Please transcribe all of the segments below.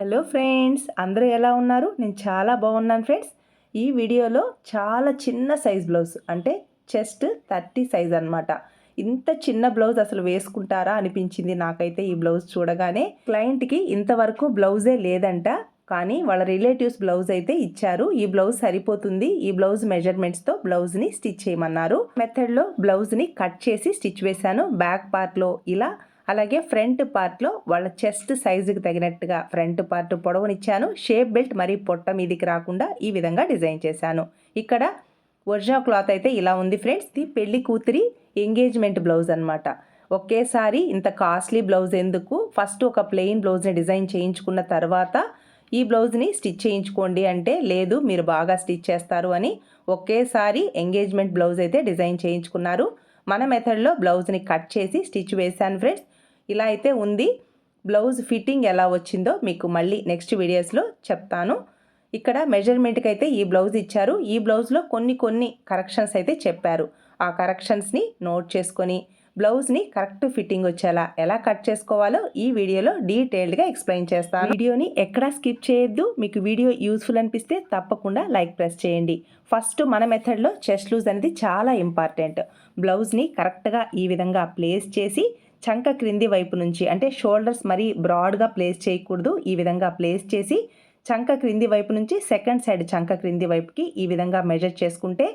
Hello friends అందరూ ఎలా ఉన్నారు? నేను చాలా బాగున్నాను ఫ్రెండ్స్ ఈ వీడియోలో చాలా చిన్న సైజ్ బ్లౌజ్ అంటే చెస్ట్ థర్టీ సైజ్ అనమాట ఇంత చిన్న బ్లౌజ్ అసలు వేసుకుంటారా అనిపించింది నాకైతే ఈ బ్లౌజ్ చూడగానే. క్లయింట్కి ఇంతవరకు బ్లౌజే లేదంట కానీ వాళ్ళ రిలేటివ్స్ బ్లౌజ్ అయితే ఇచ్చారు. ఈ బ్లౌజ్ సరిపోతుంది ఈ బ్లౌజ్ మెజర్మెంట్స్తో బ్లౌజ్ని స్టిచ్ చేయమన్నారు. మెథడ్లో బ్లౌజ్ని కట్ చేసి స్టిచ్ వేశాను. బ్యాక్ పార్ట్లో ఇలా అలాగే ఫ్రంట్ పార్ట్లో వాళ్ళ చెస్ట్ సైజుకి తగినట్టుగా ఫ్రంట్ పార్ట్ పొడవునిచ్చాను షేప్ బెల్ట్ మరీ పొట్ట మీదికి రాకుండా ఈ విధంగా డిజైన్ చేశాను. ఇక్కడ ఒరిజినల్ క్లాత్ అయితే ఇలా ఉంది ఫ్రెండ్స్ ఇది పెళ్ళి కూతురి ఎంగేజ్మెంట్ బ్లౌజ్ అనమాట ఒకేసారి ఇంత కాస్ట్లీ బ్లౌజ్ ఎందుకు? ఫస్ట్ ఒక ప్లెయిన్ బ్లౌజ్ని డిజైన్ చేయించుకున్న తర్వాత ఈ బ్లౌజ్ని స్టిచ్ చేయించుకోండి అంటే లేదు మీరు బాగా స్టిచ్ చేస్తారు అని ఒకేసారి ఎంగేజ్మెంట్ బ్లౌజ్ అయితే డిజైన్ చేయించుకున్నారు. మన మెథడ్లో బ్లౌజ్ని కట్ చేసి స్టిచ్ వేశాను ఫ్రెండ్స్. ఇలా అయితే ఉంది. బ్లౌజ్ ఫిట్టింగ్ ఎలా వచ్చిందో మీకు మళ్ళీ నెక్స్ట్ వీడియోస్లో చెప్తాను. ఇక్కడ మెజర్మెంట్కి అయితే ఈ బ్లౌజ్ ఇచ్చారు. ఈ బ్లౌజ్లో కొన్ని కొన్ని కరెక్షన్స్ అయితే చెప్పారు. ఆ కరెక్షన్స్ని నోట్ చేసుకొని బ్లౌజ్ని కరెక్ట్ ఫిట్టింగ్ వచ్చేలా ఎలా కట్ చేసుకోవాలో ఈ వీడియోలో డీటెయిల్డ్గా ఎక్స్ప్లెయిన్ చేస్తాను. వీడియోని ఎక్కడా స్కిప్ చేయొద్దు. మీకు వీడియో యూస్ఫుల్ అనిపిస్తే తప్పకుండా లైక్ ప్రెస్ చేయండి. ఫస్ట్ మన మెథడ్లో చెస్ట్ లూజ్ అనేది చాలా ఇంపార్టెంట్. బ్లౌజ్ని కరెక్ట్గా ఈ విధంగా ప్లేస్ చేసి చంక క్రింది వైపు నుంచి అంటే షోల్డర్స్ మరీ బ్రాడ్గా ప్లేస్ చేయకూడదు. ఈ విధంగా ప్లేస్ చేసి చంక క్రింది వైపు నుంచి సెకండ్ సైడ్ చంక క్రింది వైపుకి ఈ విధంగా మెజర్ చేసుకుంటే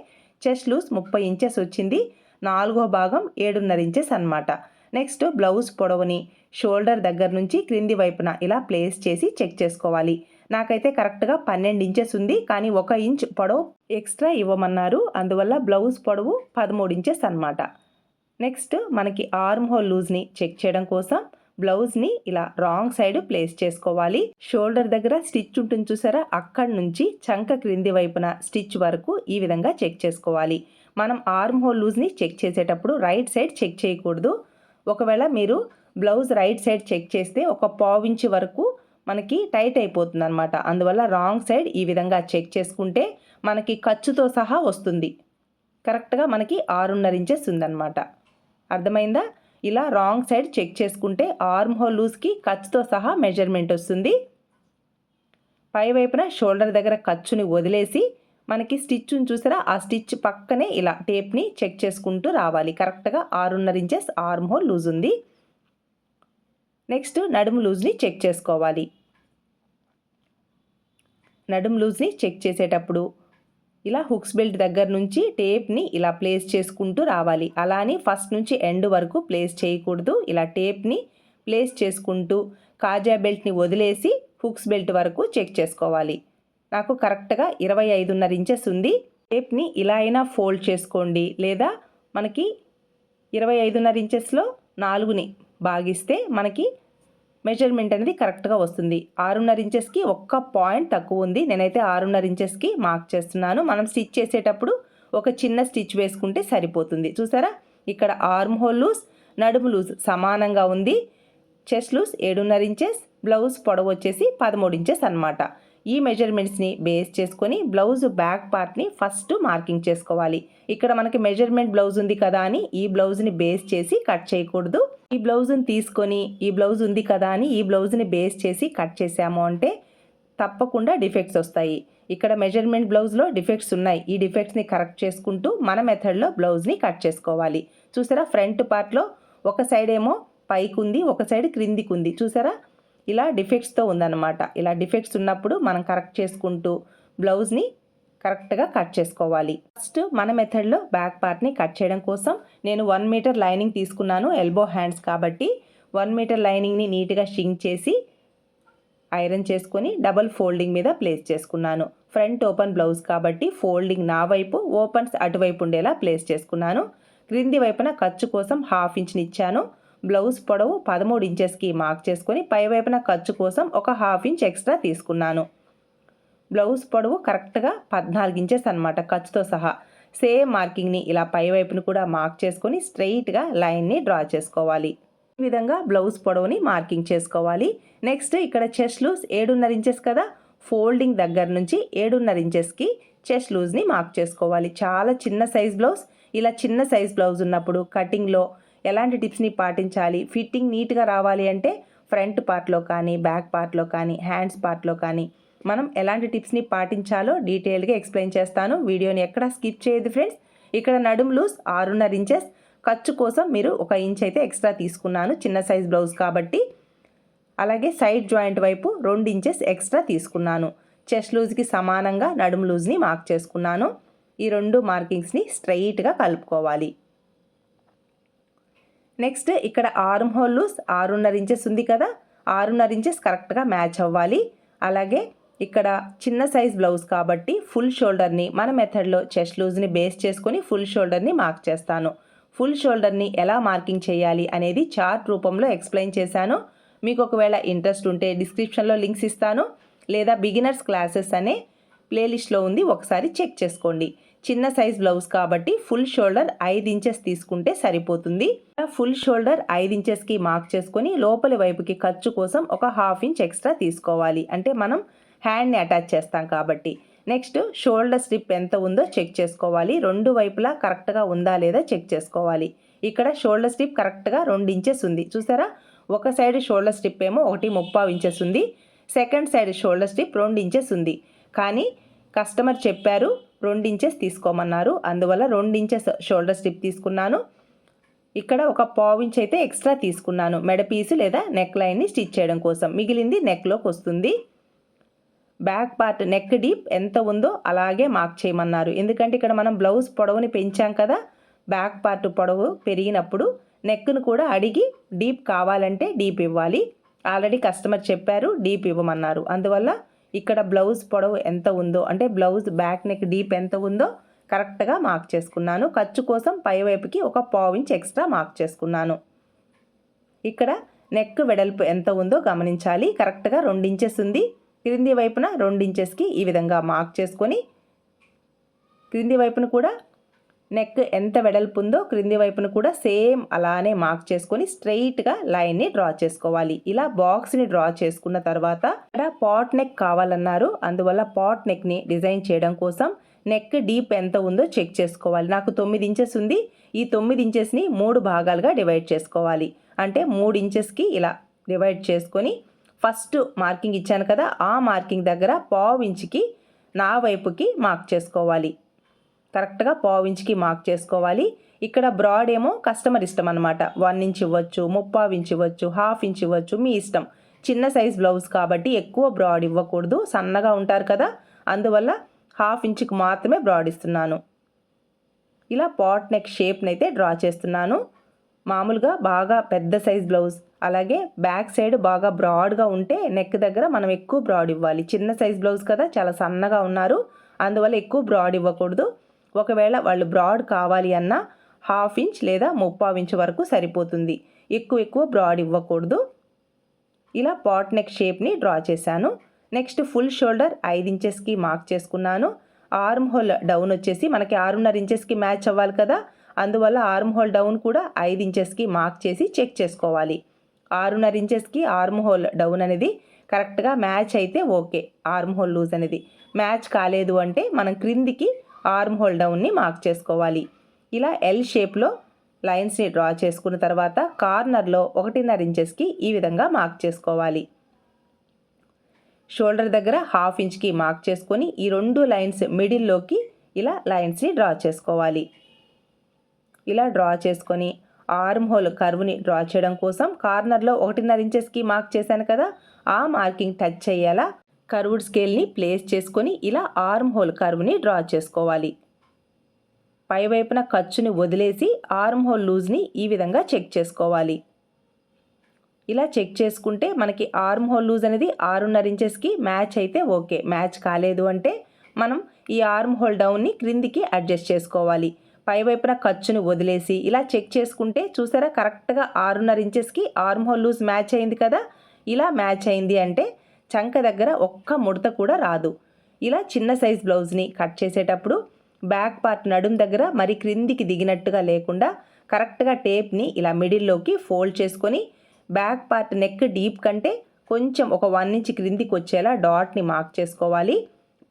చెస్ట్ లూస్ ముప్పై ఇంచెస్ వచ్చింది. నాలుగో భాగం ఏడున్నర ఇంచెస్ అనమాట నెక్స్ట్ బ్లౌజ్ పొడవుని షోల్డర్ దగ్గర నుంచి క్రింది వైపున ఇలా ప్లేస్ చేసి చెక్ చేసుకోవాలి. నాకైతే కరెక్ట్గా పన్నెండు ఇంచెస్ ఉంది కానీ ఒక ఇంచ్ పొడవు ఎక్స్ట్రా ఇవ్వమన్నారు. అందువల్ల బ్లౌజ్ పొడవు పదమూడు ఇంచెస్ అనమాట నెక్స్ట్ మనకి ఆర్మ్ హోల్ లూజ్ని చెక్ చేయడం కోసం బ్లౌజ్ని ఇలా రాంగ్ సైడ్ ప్లేస్ చేసుకోవాలి. షోల్డర్ దగ్గర స్టిచ్ ఉంటుంది చూసారా? అక్కడి నుంచి చంక క్రింది వైపున స్టిచ్ వరకు ఈ విధంగా చెక్ చేసుకోవాలి. మనం ఆర్మ్ హోల్ లూజ్ని చెక్ చేసేటప్పుడు రైట్ సైడ్ చెక్ చేయకూడదు. ఒకవేళ మీరు బ్లౌజ్ రైట్ సైడ్ చెక్ చేస్తే ఒక పావించి వరకు మనకి టైట్ అయిపోతుంది అనమాట అందువల్ల రాంగ్ సైడ్ ఈ విధంగా చెక్ చేసుకుంటే మనకి ఖర్చుతో సహా వస్తుంది. కరెక్ట్గా మనకి ఆరున్నర ఇంచెస్ ఉందన్నమాట. అర్థమైందా? ఇలా రాంగ్ సైడ్ చెక్ చేసుకుంటే ఆర్మ్ హోల్ లూజ్కి ఖర్చుతో సహా మెజర్మెంట్ వస్తుంది. పై వైపున షోల్డర్ దగ్గర ఖర్చుని వదిలేసి మనకి స్టిచ్ చూసారా? ఆ స్టిచ్ పక్కనే ఇలా టేప్ని చెక్ చేసుకుంటూ రావాలి. కరెక్ట్గా ఆరున్నర ఇంచెస్ ఆర్మ్ హోల్ లూజ్ ఉంది. నెక్స్ట్ నడుము లూజ్ని చెక్ చేసుకోవాలి. నడుము లూజ్ని చెక్ చేసేటప్పుడు ఇలా హుక్స్ బెల్ట్ దగ్గర నుంచి టేప్ని ఇలా ప్లేస్ చేసుకుంటూ రావాలి. అలానే ఫస్ట్ నుంచి ఎండ్ వరకు ప్లేస్ చేయకూడదు. ఇలా టేప్ని ప్లేస్ చేసుకుంటూ కాజా బెల్ట్ని వదిలేసి హుక్స్ బెల్ట్ వరకు చెక్ చేసుకోవాలి. నాకు కరెక్ట్గా ఇరవై ఐదున్నర ఇంచెస్ ఉంది. టేప్ని ఇలా అయినా ఫోల్డ్ చేసుకోండి. లేదా మనకి ఇరవై ఐదున్నర ఇంచెస్లో నాలుగుని భాగిస్తే మనకి మెజర్మెంట్ అనేది కరెక్ట్గా వస్తుంది. ఆరున్నర ఇంచెస్కి ఒక్క పాయింట్ తక్కువ ఉంది. నేనైతే ఆరున్నర ఇంచెస్కి మార్క్ చేస్తున్నాను. మనం స్టిచ్ చేసేటప్పుడు ఒక చిన్న స్టిచ్ వేసుకుంటే సరిపోతుంది. చూసారా? ఇక్కడ ఆర్మ్ హోల్ లూస్ నడుము లూజ్ సమానంగా ఉంది. చెస్ట్ లూస్ ఏడున్నర ఇంచెస్ బ్లౌజ్ పొడవు వచ్చేసి పదమూడు ఇంచెస్ అనమాట ఈ మెజర్మెంట్స్ని బేస్ చేసుకొని బ్లౌజ్ బ్యాక్ పార్ట్ని ఫస్ట్ మార్కింగ్ చేసుకోవాలి. ఇక్కడ మనకి మెజర్మెంట్ బ్లౌజ్ ఉంది కదా అని ఈ బ్లౌజ్ని బేస్ చేసి కట్ చేయకూడదు. ఈ బ్లౌజ్ని తీసుకొని ఈ బ్లౌజ్ ఉంది కదా అని ఈ బ్లౌజ్ని బేస్ చేసి కట్ చేసాము అంటే తప్పకుండా డిఫెక్ట్స్ వస్తాయి. ఇక్కడ మెజర్మెంట్ బ్లౌజ్లో డిఫెక్ట్స్ ఉన్నాయి. ఈ డిఫెక్ట్స్ని కరెక్ట్ చేసుకుంటూ మన మెథడ్లో బ్లౌజ్ని కట్ చేసుకోవాలి. చూసారా? ఫ్రంట్ పార్ట్లో ఒక సైడ్ ఏమో పైకి ఉంది ఒక సైడ్ క్రిందికి ఉంది చూసారా? ఇలా డిఫెక్ట్స్తో ఉందన్నమాట. ఇలా డిఫెక్ట్స్ ఉన్నప్పుడు మనం కరెక్ట్ చేసుకుంటూ బ్లౌజ్ని కరెక్ట్గా కట్ చేసుకోవాలి. ఫస్ట్ మన మెథడ్లో బ్యాక్ పార్ట్ని కట్ చేయడం కోసం నేను వన్ మీటర్ లైనింగ్ తీసుకున్నాను ఎల్బో హ్యాండ్స్ కాబట్టి వన్ మీటర్ లైనింగ్ని నీట్గా షింక్ చేసి ఐరన్ చేసుకొని డబల్ ఫోల్డింగ్ మీద ప్లేస్ చేసుకున్నాను. ఫ్రంట్ ఓపెన్ బ్లౌజ్ కాబట్టి ఫోల్డింగ్ నా వైపు ఓపెన్స్ అటువైపు ఉండేలా ప్లేస్ చేసుకున్నాను. క్రింది వైపున ఖర్చు కోసం హాఫ్ ఇంచ్ని ఇచ్చాను. బ్లౌజ్ పొడవు పదమూడు ఇంచెస్కి మార్క్ చేసుకొని పై వైపున ఖర్చు కోసం ఒక హాఫ్ ఇంచ్ ఎక్స్ట్రా తీసుకున్నాను. బ్లౌజ్ పొడవు కరెక్ట్గా పద్నాలుగు ఇంచెస్ అనమాట ఖర్చుతో సహా. సేమ్ మార్కింగ్ని ఇలా పైవైపును కూడా మార్క్ చేసుకొని స్ట్రెయిట్గా లైన్ని డ్రా చేసుకోవాలి. ఈ విధంగా బ్లౌజ్ పొడవుని మార్కింగ్ చేసుకోవాలి. నెక్స్ట్ ఇక్కడ చెస్ట్ లూజ్ ఏడున్నర ఇంచెస్ కదా? ఫోల్డింగ్ దగ్గర నుంచి ఏడున్నర ఇంచెస్కి చెస్ట్ లూజ్ని మార్క్ చేసుకోవాలి. చాలా చిన్న సైజ్ బ్లౌజ్. ఇలా చిన్న సైజ్ బ్లౌజ్ ఉన్నప్పుడు కటింగ్లో ఎలాంటి టిప్స్ని పాటించాలి? ఫిట్టింగ్ నీట్గా రావాలి అంటే ఫ్రంట్ పార్ట్లో కానీ బ్యాక్ పార్ట్లో కానీ హ్యాండ్స్ పార్ట్లో కానీ మనం ఎలాంటి టిప్స్ని పాటించాలో డీటెయిల్గా ఎక్స్ప్లెయిన్ చేస్తాను. వీడియోని ఎక్కడ స్కిప్ చేయదు ఫ్రెండ్స్. ఇక్కడ నడుం లూజ్ ఆరున్నర ఇంచెస్. ఖర్చు కోసం మీరు ఒక ఇంచ్ అయితే ఎక్స్ట్రా తీసుకున్నాను. చిన్న సైజ్ బ్లౌజ్ కాబట్టి. అలాగే సైడ్ జాయింట్ వైపు రెండు ఇంచెస్ ఎక్స్ట్రా తీసుకున్నాను. చెస్ట్ లూజ్కి సమానంగా నడుము లూజ్ని మార్క్ చేసుకున్నాను. ఈ రెండు మార్కింగ్స్ని స్ట్రైట్గా కలుపుకోవాలి. నెక్స్ట్ ఇక్కడ ఆర్మ్ హోల్ లూస్ ఆరున్నర ఇంచెస్ ఉంది కదా. ఆరున్నర ఇంచెస్ కరెక్ట్గా మ్యాచ్ అవ్వాలి. అలాగే ఇక్కడ చిన్న సైజ్ బ్లౌజ్ కాబట్టి ఫుల్ షోల్డర్ని మన మెథడ్లో చెస్ట్ లూజ్ని బేస్ చేసుకొని ఫుల్ షోల్డర్ని మార్క్ చేస్తాను. ఫుల్ షోల్డర్ని ఎలా మార్కింగ్ చేయాలి అనేది చార్ట్ రూపంలో ఎక్స్ప్లెయిన్ చేశాను. మీకు ఒకవేళ ఇంట్రెస్ట్ ఉంటే డిస్క్రిప్షన్లో లింక్స్ ఇస్తాను. లేదా బిగినర్స్ క్లాసెస్ అనే ప్లేలిస్ట్లో ఉంది ఒకసారి చెక్ చేసుకోండి. చిన్న సైజ్ బ్లౌజ్ కాబట్టి ఫుల్ షోల్డర్ ఐదు ఇంచెస్ తీసుకుంటే సరిపోతుంది. ఫుల్ షోల్డర్ ఐదు ఇంచెస్కి మార్క్ చేసుకొని లోపలి వైపుకి ఖర్చు కోసం ఒక హాఫ్ ఇంచ్ ఎక్స్ట్రా తీసుకోవాలి. అంటే మనం హ్యాండ్ని అటాచ్ చేస్తాం కాబట్టి. నెక్స్ట్ షోల్డర్ స్ట్రిప్ ఎంత ఉందో చెక్ చేసుకోవాలి. రెండు వైపులా కరెక్ట్గా ఉందా లేదా చెక్ చేసుకోవాలి. ఇక్కడ షోల్డర్ స్ట్రిప్ కరెక్ట్గా రెండు ఇంచెస్ ఉంది. చూసారా? ఒక సైడ్ షోల్డర్ స్ట్రిప్ ఏమో ఒకటి ముప్పావు ఇంచెస్ ఉంది. సెకండ్ సైడ్ షోల్డర్ స్ట్రిప్ రెండు ఇంచెస్ ఉంది. కానీ కస్టమర్ చెప్పారు ఇంచెస్ తీసుకోమన్నారు. అందువల్ల రెండు ఇంచెస్ షోల్డర్ స్ట్రిప్ తీసుకున్నాను. ఇక్కడ ఒక పావు ఇంచ్ అయితే ఎక్స్ట్రా తీసుకున్నాను. మెడ పీసు లేదా నెక్ లైన్ని స్టిచ్ చేయడం కోసం. మిగిలింది నెక్లోకి వస్తుంది. బ్యాక్ పార్ట్ నెక్ డీప్ ఎంత ఉందో అలాగే మార్క్ చేయమన్నారు. ఎందుకంటే ఇక్కడ మనం బ్లౌజ్ పొడవుని పెంచాం కదా. బ్యాక్ పార్ట్ పొడవు పెరిగినప్పుడు నెక్ను కూడా అడిగి డీప్ కావాలంటే డీప్ ఇవ్వాలి. ఆల్రెడీ కస్టమర్ చెప్పారు డీప్ ఇవ్వమన్నారు. అందువల్ల ఇక్కడ బ్లౌజ్ పొడవు ఎంత ఉందో అంటే బ్లౌజ్ బ్యాక్ నెక్ డీప్ ఎంత ఉందో కరెక్ట్గా మార్క్ చేసుకున్నాను. ఖర్చు కోసం పైవైపుకి ఒక పావు ఇంచ్ ఎక్స్ట్రా మార్క్ చేసుకున్నాను. ఇక్కడ నెక్ వెడల్పు ఎంత ఉందో గమనించాలి. కరెక్ట్గా రెండు ఇంచెస్ ఉంది. క్రింది వైపున రెండు ఇంచెస్కి ఈ విధంగా మార్క్ చేసుకొని క్రింది వైపున కూడా నెక్ ఎంత వెడల్పు ఉందో క్రింది వైపున కూడా సేమ్ అలానే మార్క్ చేసుకొని స్ట్రైట్గా లైన్ని డ్రా చేసుకోవాలి. ఇలా బాక్స్ని డ్రా చేసుకున్న తర్వాత ఇక్కడ పాట్ నెక్ కావాలన్నారు. అందువల్ల పాట్ నెక్ని డిజైన్ చేయడం కోసం నెక్ డీప్ ఎంత ఉందో చెక్ చేసుకోవాలి. నాకు తొమ్మిది ఇంచెస్ ఉంది. ఈ తొమ్మిది ఇంచెస్ని మూడు భాగాలుగా డివైడ్ చేసుకోవాలి. అంటే మూడు ఇంచెస్కి ఇలా డివైడ్ చేసుకొని ఫస్ట్ మార్కింగ్ ఇచ్చాను కదా ఆ మార్కింగ్ దగ్గర పావు ఇంచుకి నా వైపుకి మార్క్ చేసుకోవాలి. కరెక్ట్గా పావు ఇంచుకి మార్క్ చేసుకోవాలి. ఇక్కడ బ్రాడ్ ఏమో కస్టమర్ ఇష్టం అనమాట వన్ ఇంచ్ ఇవ్వచ్చు ముప్పావు ఇంచ్ ఇవ్వచ్చు హాఫ్ ఇంచ్ ఇవ్వచ్చు మీ ఇష్టం. చిన్న సైజ్ బ్లౌజ్ కాబట్టి ఎక్కువ బ్రాడ్ ఇవ్వకూడదు. సన్నగా ఉంటారు కదా. అందువల్ల హాఫ్ ఇంచ్కి మాత్రమే బ్రాడ్ ఇస్తున్నాను. ఇలా పాట్ నెక్ షేప్ని అయితే డ్రా చేస్తున్నాను. మామూలుగా బాగా పెద్ద సైజ్ బ్లౌజ్ అలాగే బ్యాక్ సైడ్ బాగా బ్రాడ్గా ఉంటే నెక్ దగ్గర మనం ఎక్కువ బ్రాడ్ ఇవ్వాలి. చిన్న సైజ్ బ్లౌజ్ కదా చాలా సన్నగా ఉన్నారు. అందువల్ల ఎక్కువ బ్రాడ్ ఇవ్వకూడదు. ఒకవేళ వాళ్ళు బ్రాడ్ కావాలి అన్నా హాఫ్ ఇంచ్ లేదా ముప్పావు ఇంచ్ వరకు సరిపోతుంది. ఎక్కువ ఎక్కువ బ్రాడ్ ఇవ్వకూడదు. ఇలా పాట్ నెక్ షేప్ని డ్రా చేశాను. నెక్స్ట్ ఫుల్ షోల్డర్ ఐదు ఇంచెస్కి మార్క్ చేసుకున్నాను. ఆర్మ్ హోల్ డౌన్ వచ్చేసి మనకి ఆరున్నర ఇంచెస్కి మ్యాచ్ అవ్వాలి కదా. అందువల్ల ఆర్మ్ హోల్ డౌన్ కూడా ఐదు ఇంచెస్కి మార్క్ చేసి చెక్ చేసుకోవాలి. ఆరున్నర ఇంచెస్కి ఆర్మ్ హోల్ డౌన్ అనేది కరెక్ట్గా మ్యాచ్ అయితే ఓకే. ఆర్మ్ హోల్ లూజ్ అనేది. మ్యాచ్ కాలేదు అంటే మనం క్రిందికి ఆర్మ్ హోల్ డౌన్ని మార్క్ చేసుకోవాలి. ఇలా ఎల్ షేప్లో లైన్స్ని డ్రా చేసుకున్న తర్వాత కార్నర్లో ఒకటిన్నర ఇంచెస్కి ఈ విధంగా మార్క్ చేసుకోవాలి. షోల్డర్ దగ్గర హాఫ్ ఇంచ్కి మార్క్ చేసుకొని ఈ రెండు లైన్స్ మిడిల్లోకి ఇలా లైన్స్ని డ్రా చేసుకోవాలి. ఇలా డ్రా చేసుకొని ఆర్మ్ హోల్ కర్వ్ని డ్రా చేయడం కోసం కార్నర్లో ఒకటిన్నర ఇంచెస్కి మార్క్ చేశాను కదా ఆ మార్కింగ్ టచ్ అయ్యేలా కర్వ్డ్ స్కేల్ని ప్లేస్ చేసుకొని ఇలా ఆర్మ్ హోల్ కర్వ్ని డ్రా చేసుకోవాలి. పైవైపున ఖర్చుని వదిలేసి ఆర్మ్ హోల్ లూజ్ని ఈ విధంగా చెక్ చేసుకోవాలి. ఇలా చెక్ చేసుకుంటే మనకి ఆర్మ్ హోల్ లూజ్ అనేది ఆరున్నర ఇంచెస్కి మ్యాచ్ అయితే ఓకే. మ్యాచ్ కాలేదు అంటే మనం ఈ ఆర్మ్ హోల్ డౌన్ని క్రిందికి అడ్జస్ట్ చేసుకోవాలి. పైవైపున ఖర్చుని వదిలేసి ఇలా చెక్ చేసుకుంటే చూసారా కరెక్ట్గా ఆరున్నర ఇంచెస్కి ఆర్మ్ హోల్ లూజ్ మ్యాచ్ అయింది కదా? ఇలా మ్యాచ్ అయింది అంటే చంక దగ్గర ఒక్క ముడత కూడా రాదు. ఇలా చిన్న సైజ్ బ్లౌజ్ని కట్ చేసేటప్పుడు బ్యాక్ పార్ట్ నడుం దగ్గర మరి క్రిందికి దిగినట్టుగా లేకుండా కరెక్ట్గా టేప్ని ఇలా మిడిల్లోకి ఫోల్డ్ చేసుకొని బ్యాక్ పార్ట్ నెక్ డీప్ కంటే కొంచెం ఒక వన్ ఇంచ్ క్రిందికి వచ్చేలా డాట్ని మార్క్ చేసుకోవాలి.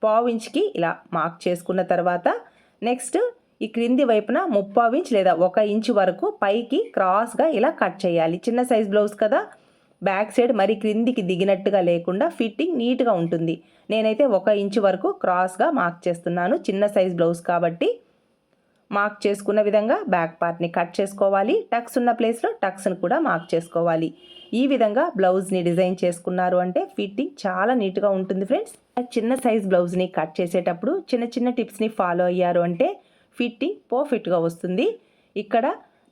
పావు ఇంచ్కి ఇలా మార్క్ చేసుకున్న తర్వాత నెక్స్ట్ ఈ క్రింది వైపున ముప్పావు ఇంచ్ లేదా ఒక ఇంచ్ వరకు పైకి క్రాస్గా ఇలా కట్ చేయాలి. చిన్న సైజ్ బ్లౌజ్ కదా బ్యాక్ సైడ్ మరి క్రిందికి దిగినట్టుగా లేకుండా ఫిట్టింగ్ నీట్గా ఉంటుంది. నేనైతే ఒక ఇంచు వరకు క్రాస్గా మార్క్ చేస్తున్నాను. చిన్న సైజ్ బ్లౌజ్ కాబట్టి మార్క్ చేసుకున్న విధంగా బ్యాక్ పార్ట్ని కట్ చేసుకోవాలి. టక్స్ ఉన్న ప్లేస్లో టక్స్ని కూడా మార్క్ చేసుకోవాలి. ఈ విధంగా బ్లౌజ్ని డిజైన్ చేసుకున్నారు అంటే ఫిట్టింగ్ చాలా నీట్గా ఉంటుంది ఫ్రెండ్స్. చిన్న సైజ్ బ్లౌజ్ని కట్ చేసేటప్పుడు చిన్న చిన్న టిప్స్ని ఫాలో అయ్యారు అంటే ఫిట్టింగ్ పర్ఫెక్ట్గా వస్తుంది. ఇక్కడ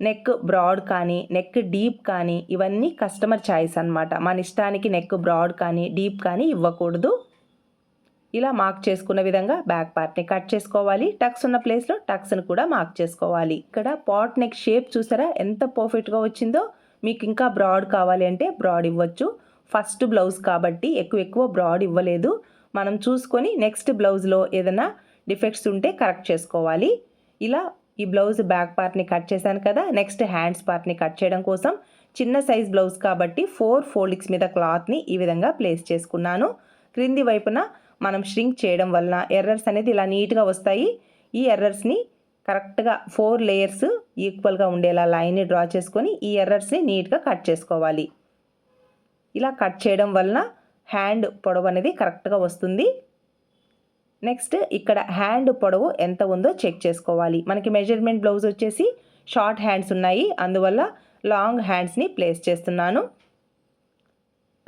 నెక్ బ్రాడ్ కానీ నెక్ డీప్ కానీ ఇవన్నీ కస్టమర్ చాయిస్ అనమాట మన ఇష్టానికి నెక్ బ్రాడ్ కానీ డీప్ కానీ ఇవ్వకూడదు. ఇలా మార్క్ చేసుకున్న విధంగా బ్యాక్ పార్ట్ని కట్ చేసుకోవాలి. టక్స్ ఉన్న ప్లేస్లో టక్స్ని కూడా మార్క్ చేసుకోవాలి. ఇక్కడ పాట్ నెక్ షేప్ చూసారా? ఎంత పర్ఫెక్ట్గా వచ్చిందో. మీకు ఇంకా బ్రాడ్ కావాలి అంటే బ్రాడ్ ఇవ్వచ్చు. ఫస్ట్ బ్లౌజ్ కాబట్టి ఎక్కువ ఎక్కువ బ్రాడ్ ఇవ్వలేదు. మనం చూసుకొని నెక్స్ట్ బ్లౌజ్లో ఏదైనా డిఫెక్ట్స్ ఉంటే కరెక్ట్ చేసుకోవాలి. ఇలా ఈ బ్లౌజ్ బ్యాక్ పార్ట్ని కట్ చేశాను కదా నెక్స్ట్ హ్యాండ్స్ పార్ట్ని కట్ చేయడం కోసం చిన్న సైజ్ బ్లౌజ్ కాబట్టి ఫోర్ ఫోల్డింగ్స్ మీద క్లాత్ని ఈ విధంగా ప్లేస్ చేసుకున్నాను. క్రింది వైపున మనం ష్రింక్ చేయడం వలన ఎర్రర్స్ అనేది ఇలా నీట్గా వస్తాయి. ఈ ఎర్రర్స్ని కరెక్ట్గా ఫోర్ లేయర్స్ ఈక్వల్గా ఉండేలా లైన్ని డ్రా చేసుకొని ఈ ఎర్రర్స్ని నీట్గా కట్ చేసుకోవాలి. ఇలా కట్ చేయడం వలన హ్యాండ్ పొడవు అనేది కరెక్ట్గా వస్తుంది. నెక్స్ట్ ఇక్కడ హ్యాండ్ పొడవు ఎంత ఉందో చెక్ చేసుకోవాలి. మనకి మెజర్మెంట్ బ్లౌజ్ వచ్చేసి షార్ట్ హ్యాండ్స్ ఉన్నాయి. అందువల్ల లాంగ్ హ్యాండ్స్ని ప్లేస్ చేస్తున్నాను.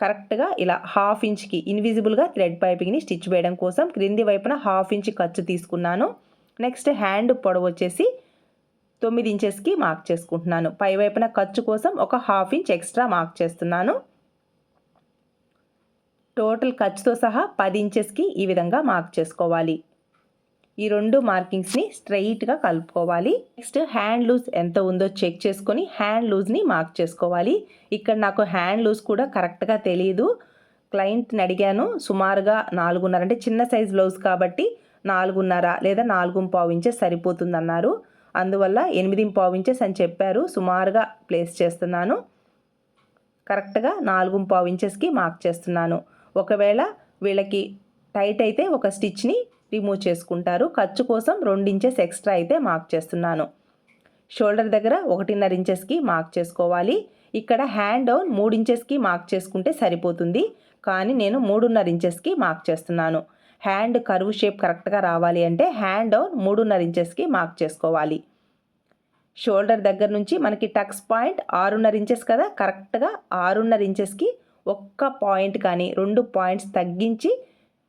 కరెక్ట్గా ఇలా హాఫ్ ఇంచ్కి ఇన్విజిబుల్గా థ్రెడ్ పైపింగ్ని స్టిచ్ వేయడం కోసం క్రింది వైపున హాఫ్ ఇంచ్ ఖర్చు తీసుకున్నాను. నెక్స్ట్ హ్యాండ్ పొడవు వచ్చేసి తొమ్మిది ఇంచెస్కి మార్క్ చేసుకుంటున్నాను. పై వైపున ఖర్చు కోసం ఒక హాఫ్ ఇంచ్ ఎక్స్ట్రా మార్క్ చేస్తున్నాను. టోటల్ ఖర్చుతో సహా పది ఇంచెస్కి ఈ విధంగా మార్క్ చేసుకోవాలి. ఈ రెండు మార్కింగ్స్ని స్ట్రైట్గా కలుపుకోవాలి. నెక్స్ట్ హ్యాండ్ లూజ్ ఎంత ఉందో చెక్ చేసుకొని హ్యాండ్ లూజ్ని మార్క్ చేసుకోవాలి. ఇక్కడ నాకు హ్యాండ్ లూజ్ కూడా కరెక్ట్గా తెలియదు క్లయింట్ని అడిగాను సుమారుగా నాలుగున్నర అంటే చిన్న సైజ్ బ్లౌజ్ కాబట్టి నాలుగున్నర లేదా నాలుగు పావు ఇంచెస్ సరిపోతుందన్నారు. అందువల్ల ఎనిమిది పావు ఇంచెస్ అని చెప్పారు సుమారుగా ప్లేస్ చేస్తున్నాను. కరెక్ట్గా నాలుగు పావు ఇంచెస్కి మార్క్ చేస్తున్నాను. ఒకవేళ వీళ్ళకి టైట్ అయితే ఒక స్టిచ్ని రిమూవ్ చేసుకుంటారు. ఖర్చు కోసం రెండు ఇంచెస్ ఎక్స్ట్రా అయితే మార్క్ చేస్తున్నాను. షోల్డర్ దగ్గర ఒకటిన్నర ఇంచెస్కి మార్క్ చేసుకోవాలి. ఇక్కడ హ్యాండ్ డౌన్ మూడు ఇంచెస్కి మార్క్ చేసుకుంటే సరిపోతుంది. కానీ నేను మూడున్నర ఇంచెస్కి మార్క్ చేస్తున్నాను. హ్యాండ్ కరువు షేప్ కరెక్ట్గా రావాలి అంటే హ్యాండ్ డౌన్ మూడున్నర ఇంచెస్కి మార్క్ చేసుకోవాలి. షోల్డర్ దగ్గర నుంచి మనకి టక్స్ పాయింట్ ఆరున్నర ఇంచెస్ కదా? కరెక్ట్గా ఆరున్నర ఇంచెస్కి ఒక్క పాయింట్ కానీ రెండు పాయింట్స్ తగ్గించి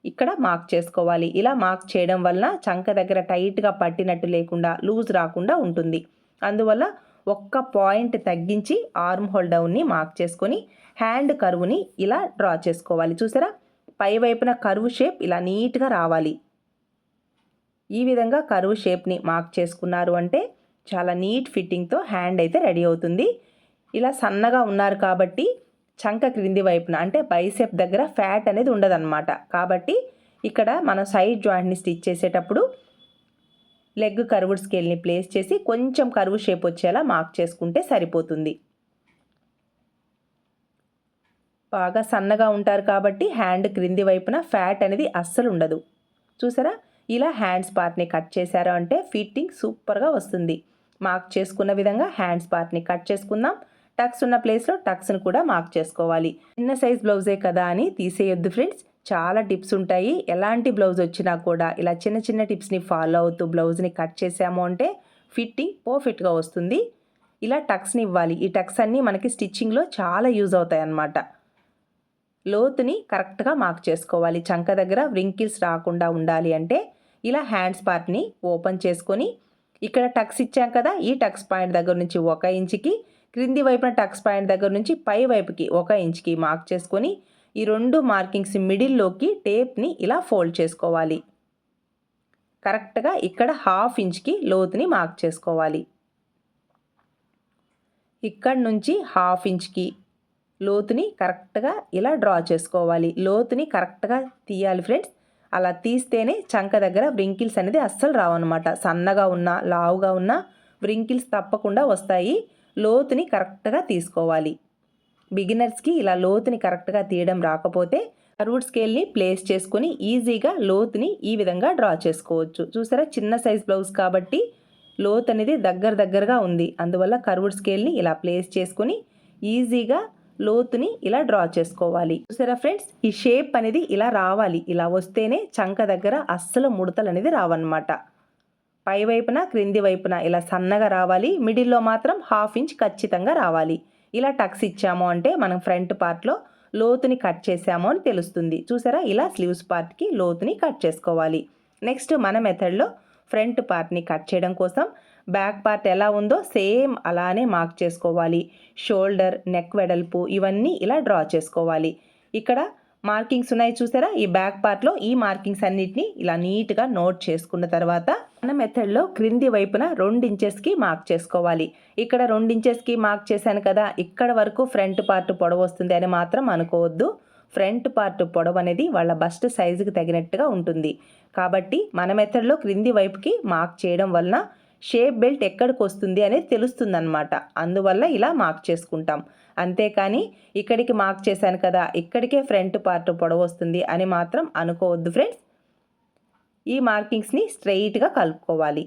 ఇక్కడ మార్క్ చేసుకోవాలి. ఇలా మార్క్ చేయడం వలన చంక దగ్గర టైట్గా పట్టినట్టు లేకుండా లూజ్ రాకుండా ఉంటుంది. అందువల్ల ఒక్క పాయింట్ తగ్గించి ఆర్మ్ హోల్ డౌన్ని మార్క్ చేసుకొని హ్యాండ్ కరువుని ఇలా డ్రా చేసుకోవాలి. చూసారా? పై వైపున కరువు షేప్ ఇలా నీట్గా రావాలి. ఈ విధంగా కరువు షేప్ని మార్క్ చేసుకున్నారు అంటే చాలా నీట్ ఫిట్టింగ్తో హ్యాండ్ అయితే రెడీ అవుతుంది. ఇలా సన్నగా ఉన్నారు కాబట్టి చంక క్రింది వైపున అంటే బైసెప్ దగ్గర ఫ్యాట్ అనేది ఉండదన్నమాట. కాబట్టి ఇక్కడ మనం సైడ్ జాయింట్ని స్టిచ్ చేసేటప్పుడు లెగ్ కర్వుడ్ స్కేల్ని ప్లేస్ చేసి కొంచెం కరువు షేప్ వచ్చేలా మార్క్ చేసుకుంటే సరిపోతుంది. బాగా సన్నగా ఉంటారు కాబట్టి హ్యాండ్ క్రింది వైపున ఫ్యాట్ అనేది అస్సలు ఉండదు. చూసారా? ఇలా హ్యాండ్స్ పార్ట్ని కట్ చేశారు అంటే ఫిట్టింగ్ సూపర్గా వస్తుంది. మార్క్ చేసుకున్న విధంగా హ్యాండ్స్ పార్ట్ని కట్ చేసుకుందాం. టక్స్ ఉన్న ప్లేస్లో టక్స్ని కూడా మార్క్ చేసుకోవాలి. చిన్న సైజ్ బ్లౌజే కదా అని తీసేయొద్దు ఫ్రెండ్స్. చాలా టిప్స్ ఉంటాయి. ఎలాంటి బ్లౌజ్ వచ్చినా కూడా ఇలా చిన్న చిన్న టిప్స్ని ఫాలో అవుతూ బ్లౌజ్ని కట్ చేసాము అంటే ఫిట్టింగ్ పర్ఫెక్ట్గా వస్తుంది. ఇలా టక్స్ని ఇవ్వాలి. ఈ టక్స్ అన్నీ మనకి స్టిచ్చింగ్లో చాలా యూజ్ అవుతాయి అన్నమాట లోతుని కరెక్ట్గా మార్క్ చేసుకోవాలి. చంక దగ్గర వ్రింకిల్స్ రాకుండా ఉండాలి అంటే ఇలా హ్యాండ్స్ పార్ట్ని ఓపెన్ చేసుకొని ఇక్కడ టక్స్ ఇచ్చాం కదా ఈ టక్స్ పాయింట్ దగ్గర నుంచి ఒక ఇంచుకి క్రింది వైపున టక్స్ పాయింట్ దగ్గర నుంచి పై వైపుకి ఒక ఇంచ్కి మార్క్ చేసుకొని ఈ రెండు మార్కింగ్స్ మిడిల్లోకి టేప్ని ఇలా ఫోల్డ్ చేసుకోవాలి. కరెక్ట్గా ఇక్కడ హాఫ్ ఇంచ్కి లోతుని మార్క్ చేసుకోవాలి. ఇక్కడ నుంచి హాఫ్ ఇంచ్కి లోతుని కరెక్ట్గా ఇలా డ్రా చేసుకోవాలి. లోతుని కరెక్ట్గా తీయాలి ఫ్రెండ్స్. అలా తీస్తేనే చంక దగ్గర వ్రింకిల్స్ అనేది అస్సలు రావన్నమాట. సన్నగా ఉన్న లావుగా ఉన్న వ్రింకిల్స్ తప్పకుండా వస్తాయి. లోతుని కరెక్ట్గా తీసుకోవాలి. బిగినర్స్కి ఇలా లోతుని కరెక్ట్గా తీయడం రాకపోతే కర్వుడ్ స్కేల్ని ప్లేస్ చేసుకొని ఈజీగా లోతుని ఈ విధంగా డ్రా చేసుకోవచ్చు. చూసారా? చిన్న సైజ్ బ్లౌజ్ కాబట్టి లోత్ అనేది దగ్గర దగ్గరగా ఉంది. అందువల్ల కర్వుడ్ స్కేల్ని ఇలా ప్లేస్ చేసుకొని ఈజీగా లోతుని ఇలా డ్రా చేసుకోవాలి. చూసారా ఫ్రెండ్స్? ఈ షేప్ అనేది ఇలా రావాలి. ఇలా వస్తేనే చంక దగ్గర అస్సలు ముడతలు అనేది రావన్నమాట. పై వైపున క్రింది వైపున ఇలా సన్నగా రావాలి. మిడిల్లో మాత్రం హాఫ్ ఇంచ్ ఖచ్చితంగా రావాలి. ఇలా టక్స్ ఇచ్చాము అంటే మనం ఫ్రంట్ పార్ట్లో లోతుని కట్ చేసాము అని తెలుస్తుంది. చూసారా? ఇలా స్లీవ్స్ పార్ట్కి లోతుని కట్ చేసుకోవాలి. నెక్స్ట్ మన మెథడ్లో ఫ్రంట్ పార్ట్ని కట్ చేయడం కోసం బ్యాక్ పార్ట్ ఎలా ఉందో సేమ్ అలానే మార్క్ చేసుకోవాలి. షోల్డర్ నెక్ వెడల్పు ఇవన్నీ ఇలా డ్రా చేసుకోవాలి. ఇక్కడ మార్కింగ్స్ ఉన్నాయి చూసారా? ఈ బ్యాక్ పార్ట్లో ఈ మార్కింగ్స్ అన్నిటిని ఇలా నీట్గా నోట్ చేసుకున్న తర్వాత మన మెథడ్లో క్రింది వైపున రెండు ఇంచెస్కి మార్క్ చేసుకోవాలి. ఇక్కడ రెండు ఇంచెస్కి మార్క్ చేశాను కదా ఇక్కడ వరకు ఫ్రంట్ పార్ట్ పొడవు వస్తుంది అని మాత్రం అనుకోవద్దు. ఫ్రంట్ పార్ట్ పొడవు అనేది వాళ్ళ బస్ట్ సైజుకి తగినట్టుగా ఉంటుంది. కాబట్టి మన మెథడ్లో క్రింది వైపుకి మార్క్ చేయడం వలన షేప్ బెల్ట్ ఎక్కడికి వస్తుంది అనేది తెలుస్తుంది అనమాట అందువల్ల ఇలా మార్క్ చేసుకుంటాం. అంతేకాని ఇక్కడికి మార్క్ చేశాను కదా ఇక్కడికే ఫ్రంట్ పార్ట్ పొడవు వస్తుంది అని మాత్రం అనుకోవద్దు ఫ్రెండ్స్. ఈ మార్కింగ్స్ని స్ట్రెయిట్గా కలుపుకోవాలి.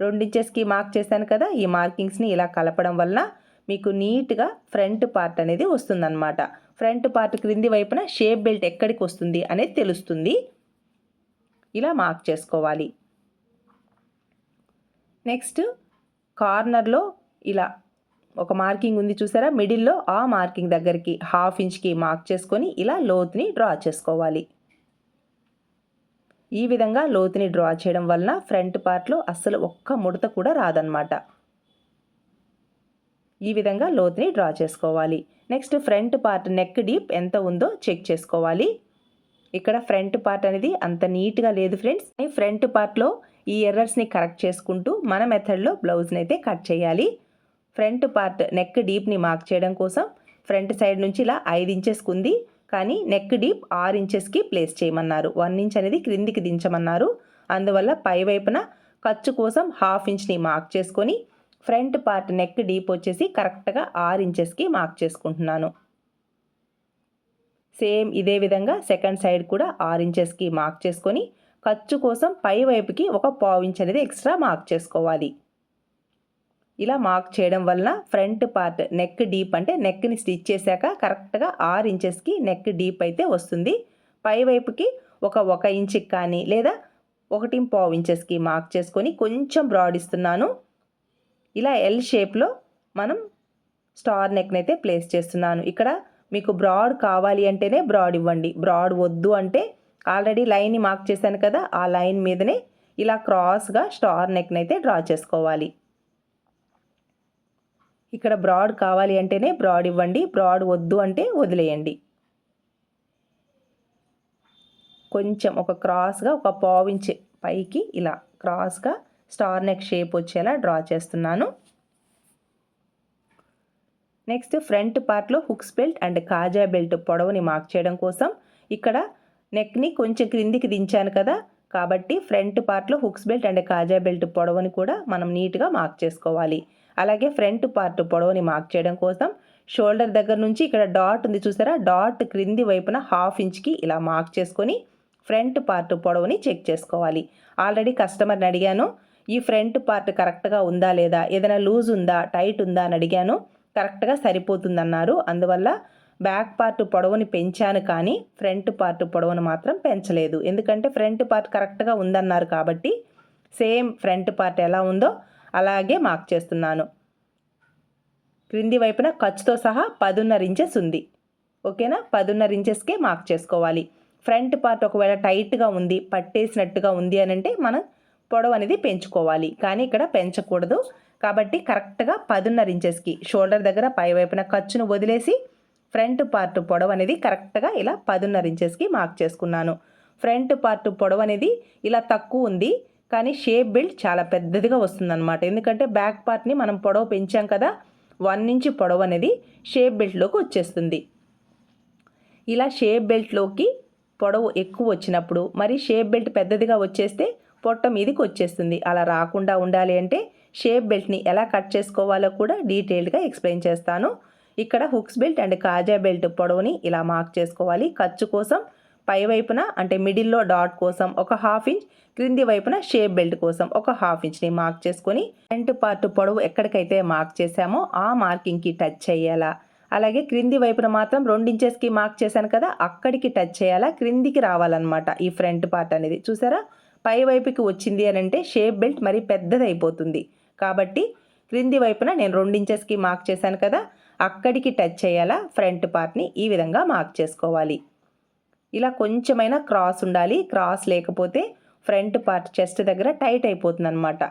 రెండించెస్కి మార్క్ చేశాను కదా ఈ మార్కింగ్స్ని ఇలా కలపడం వలన మీకు నీట్గా ఫ్రంట్ పార్ట్ అనేది వస్తుందన్నమాట. ఫ్రంట్ పార్ట్ క్రింది వైపున షేప్ బెల్ట్ ఎక్కడికి వస్తుంది అనేది తెలుస్తుంది. ఇలా మార్క్ చేసుకోవాలి. నెక్స్ట్ కార్నర్లో ఇలా ఒక మార్కింగ్ ఉంది చూసారా? మిడిల్లో ఆ మార్కింగ్ దగ్గరికి హాఫ్ ఇంచ్కి మార్క్ చేసుకొని ఇలా లోతుని డ్రా చేసుకోవాలి. ఈ విధంగా లోతుని డ్రా చేయడం వలన ఫ్రంట్ పార్ట్లో అస్సలు ఒక్క ముడత కూడా రాదనమాట ఈ విధంగా లోతుని డ్రా చేసుకోవాలి. Next front part neck deep ఎంత ఉందో చెక్ చేసుకోవాలి. ఇక్కడ ఫ్రంట్ పార్ట్ అనేది అంత నీట్గా లేదు ఫ్రెండ్స్. ఫ్రంట్ పార్ట్లో ఈ ఎర్రర్స్ని కరెక్ట్ చేసుకుంటూ మన మెథడ్లో బ్లౌజ్ని అయితే కట్ చేయాలి. ఫ్రంట్ పార్ట్ నెక్ డీప్ని మార్క్ చేయడం కోసం ఫ్రంట్ సైడ్ నుంచి ఇలా ఐదు ఇంచెస్ ఉంది కానీ నెక్ డీప్ ఆరు ఇంచెస్కి ప్లేస్ చేయమన్నారు. వన్ ఇంచ్ అనేది క్రిందికి దించమన్నారు. అందువల్ల పై వైపున ఖర్చు కోసం హాఫ్ ఇంచ్ని మార్క్ చేసుకొని ఫ్రంట్ పార్ట్ నెక్ డీప్ వచ్చేసి కరెక్ట్గా ఆరు ఇంచెస్కి మార్క్ చేసుకుంటున్నాను. సేమ్ ఇదే విధంగా సెకండ్ సైడ్ కూడా ఆరు ఇంచెస్కి మార్క్ చేసుకొని ఖర్చు కోసం పై వైపుకి ఒక పావు ఇంచ్ అనేది ఎక్స్ట్రా మార్క్ చేసుకోవాలి. ఇలా మార్క్ చేయడం వలన ఫ్రంట్ పార్ట్ నెక్ డీప్ అంటే నెక్ని స్టిచ్ చేశాక కరెక్ట్గా ఆరు ఇంచెస్కి నెక్ డీప్ అయితే వస్తుంది. పై వైపుకి ఒక ఒక ఇంచుకి కానీ లేదా ఒకటి పావు ఇంచెస్కి మార్క్ చేసుకొని కొంచెం బ్రాడ్ ఇస్తున్నాను. ఇలా ఎల్ షేప్లో మనం స్టార్ నెక్ని అయితే ప్లేస్ చేస్తున్నాను. ఇక్కడ మీకు బ్రాడ్ కావాలి అంటేనే బ్రాడ్ ఇవ్వండి. బ్రాడ్ వద్దు అంటే ఆల్రెడీ లైన్ని మార్క్ చేశాను కదా ఆ లైన్ మీదనే ఇలా క్రాస్గా స్టార్ నెక్ని అయితే డ్రా చేసుకోవాలి. ఇక్కడ బ్రాడ్ కావాలి అంటేనే బ్రాడ్ ఇవ్వండి బ్రాడ్ వద్దు అంటే వదిలేయండి. కొంచెం ఒక క్రాస్గా ఒక పావించ్ పైకి ఇలా క్రాస్గా స్టార్ నెక్ షేప్ వచ్చేలా డ్రా చేస్తున్నాను. నెక్స్ట్ ఫ్రంట్ పార్ట్లో హుక్స్ బెల్ట్ అండ్ కాజా బెల్ట్ పొడవుని మార్క్ చేయడం కోసం ఇక్కడ నెక్ని కొంచెం క్రిందికి దించాను కదా కాబట్టి ఫ్రంట్ పార్ట్లో హుక్స్ బెల్ట్ అండ్ కాజా బెల్ట్ పొడవుని కూడా మనం నీట్గా మార్క్ చేసుకోవాలి. అలాగే ఫ్రంట్ పార్ట్ పొడవుని మార్క్ చేయడం కోసం షోల్డర్ దగ్గర నుంచి ఇక్కడ డాట్ ఉంది చూసారా? డాట్ క్రింది వైపున హాఫ్ ఇంచ్కి ఇలా మార్క్ చేసుకొని ఫ్రంట్ పార్ట్ పొడవుని చెక్ చేసుకోవాలి. ఆల్రెడీ కస్టమర్ని అడిగాను ఈ ఫ్రంట్ పార్ట్ కరెక్ట్గా ఉందా లేదా? ఏదైనా లూజ్ ఉందా? టైట్ ఉందా? అని అడిగాను. కరెక్ట్గా సరిపోతుందన్నారు. అందువల్ల బ్యాక్ పార్ట్ పొడవుని పెంచాను కానీ ఫ్రంట్ పార్ట్ పొడవును మాత్రం పెంచలేదు. ఎందుకంటే ఫ్రంట్ పార్ట్ కరెక్ట్గా ఉందన్నారు కాబట్టి సేమ్ ఫ్రంట్ పార్ట్ ఎలా ఉందో అలాగే మార్క్ చేస్తున్నాను. క్రింది వైపున ఖర్చుతో సహా పదున్నర ఇంచెస్ ఉంది. ఓకేనా? పదున్నర ఇంచెస్కే మార్క్ చేసుకోవాలి. ఫ్రంట్ పార్ట్ ఒకవేళ టైట్గా ఉంది పట్టేసినట్టుగా ఉంది అని అంటే మనం పొడవు అనేది పెంచుకోవాలి. కానీ ఇక్కడ పెంచకూడదు. కాబట్టి కరెక్ట్గా పదున్నర ఇంచెస్కి షోల్డర్ దగ్గర పై వైపున ఖర్చును వదిలేసి ఫ్రంట్ పార్ట్ పొడవు అనేది కరెక్ట్గా ఇలా పదున్నర ఇంచెస్కి మార్క్ చేసుకున్నాను. ఫ్రంట్ పార్ట్ పొడవు అనేది ఇలా తక్కువ ఉంది. కానీ షేప్ బెల్ట్ చాలా పెద్దదిగా వస్తుందన్నమాట. ఎందుకంటే బ్యాక్ పార్ట్ని మనం పొడవు పెంచాం కదా వన్ ఇంచ్ పొడవు అనేది షేప్ బెల్ట్లోకి వచ్చేస్తుంది. ఇలా షేప్ బెల్ట్లోకి పొడవు ఎక్కువ వచ్చినప్పుడు మరి షేప్ బెల్ట్ పెద్దదిగా వచ్చేస్తే పొట్ట మీదకి వచ్చేస్తుంది. అలా రాకుండా ఉండాలి అంటే షేప్ బెల్ట్ని ఎలా కట్ చేసుకోవాలో కూడా డీటెయిల్డ్గా ఎక్స్ప్లెయిన్ చేస్తాను. ఇక్కడ హుక్స్ బెల్ట్ అండ్ కాజా బెల్ట్ పొడవుని ఇలా మార్క్ చేసుకోవాలి. ఖర్చు కోసం పై వైపున అంటే మిడిల్లో డాట్ కోసం ఒక హాఫ్ ఇంచ్ క్రింది వైపున షేప్ బెల్ట్ కోసం ఒక హాఫ్ ఇంచ్ని మార్క్ చేసుకొని ఫ్రంట్ పార్ట్ పొడవు ఎక్కడికైతే మార్క్ చేసామో ఆ మార్కింగ్కి టచ్ చేయాలా? అలాగే క్రింది వైపున మాత్రం రెండు ఇంచెస్కి మార్క్ చేశాను కదా అక్కడికి టచ్ చేయాలా? క్రిందికి రావాలన్నమాట ఈ ఫ్రంట్ పార్ట్ అనేది. చూసారా? పై వైపుకి వచ్చింది అని అంటే షేప్ బెల్ట్ మరి పెద్దదైపోతుంది. కాబట్టి క్రింది వైపున నేను రెండు ఇంచెస్కి మార్క్ చేశాను కదా అక్కడికి టచ్ చేయాలా? ఫ్రంట్ పార్ట్ని ఈ విధంగా మార్క్ చేసుకోవాలి. ఇలా కొంచెమైనా క్రాస్ ఉండాలి. క్రాస్ లేకపోతే ఫ్రంట్ పార్ట్ చెస్ట్ దగ్గర టైట్ అయిపోతుంది అనమాట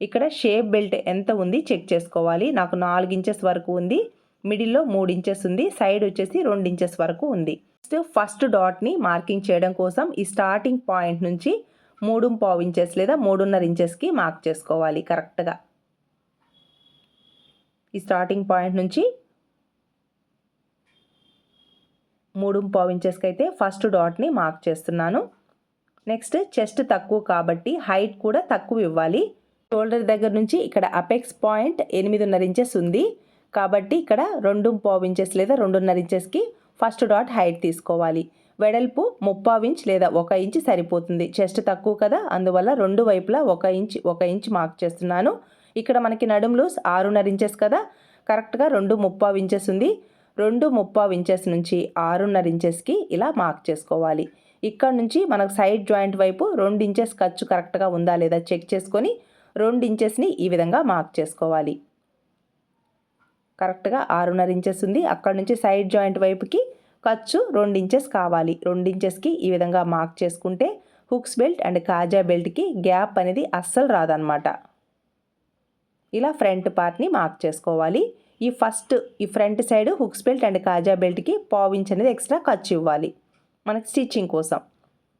ఇక్కడ షేప్ బెల్ట్ ఎంత ఉంది చెక్ చేసుకోవాలి. నాకు నాలుగు ఇంచెస్ వరకు ఉంది. మిడిల్లో మూడు ఇంచెస్ ఉంది. సైడ్ వచ్చేసి రెండు ఇంచెస్ వరకు ఉంది. నెక్స్ట్ ఫస్ట్ డాట్ని మార్కింగ్ చేయడం కోసం ఈ స్టార్టింగ్ పాయింట్ నుంచి మూడు పావు ఇంచెస్ లేదా మూడున్నర ఇంచెస్కి మార్క్ చేసుకోవాలి కరెక్ట్గా. ఈ స్టార్టింగ్ పాయింట్ నుంచి మూడు పావు ఇంచెస్కి అయితే ఫస్ట్ డాట్ని మార్క్ చేస్తున్నాను. నెక్స్ట్ చెస్ట్ తక్కువ కాబట్టి హైట్ కూడా తక్కువ ఇవ్వాలి. షోల్డర్ దగ్గర నుంచి ఇక్కడ అపెక్స్ పాయింట్ ఎనిమిదిన్నర ఇంచెస్ ఉంది. కాబట్టి ఇక్కడ రెండు పావు ఇంచెస్ లేదా రెండున్నర ఇంచెస్కి ఫస్ట్ డాట్ హైట్ తీసుకోవాలి. వెడల్పు ముప్పావు ఇంచ్ లేదా ఒక ఇంచ్ సరిపోతుంది. చెస్ట్ తక్కువ కదా అందువల్ల రెండు వైపులా ఒక ఇంచ్ ఒక ఇంచ్ మార్క్ చేస్తున్నాను. ఇక్కడ మనకి నడుములు ఆరున్నర ఇంచెస్ కదా కరెక్ట్గా రెండు ముప్పావు ఇంచెస్ ఉంది. రెండు ముప్పావు ఇంచెస్ నుంచి ఆరున్నర ఇంచెస్కి ఇలా మార్క్ చేసుకోవాలి. ఇక్కడ నుంచి మనకు సైడ్ జాయింట్ వైపు రెండు ఇంచెస్ ఖర్చు కరెక్ట్గా ఉందా లేదా చెక్ చేసుకొని రెండు ఇంచెస్ని ఈ విధంగా మార్క్ చేసుకోవాలి. కరెక్ట్గా ఆరున్నర ఇంచెస్ ఉంది. అక్కడ నుంచి సైడ్ జాయింట్ వైపుకి ఖర్చు రెండు ఇంచెస్ కావాలి. రెండు ఇంచెస్కి ఈ విధంగా మార్క్ చేసుకుంటే హుక్స్ బెల్ట్ అండ్ కాజా బెల్ట్కి గ్యాప్ అనేది అస్సలు రాదనమాట ఇలా ఫ్రంట్ పార్ట్ని మార్క్ చేసుకోవాలి. ఈ ఫస్ట్ ఈ front side hooks belt and కాజా బెల్ట్కి పావించ్ అనేది ఎక్స్ట్రా ఖర్చు ఇవ్వాలి. మనకి స్టిచ్చింగ్ కోసం.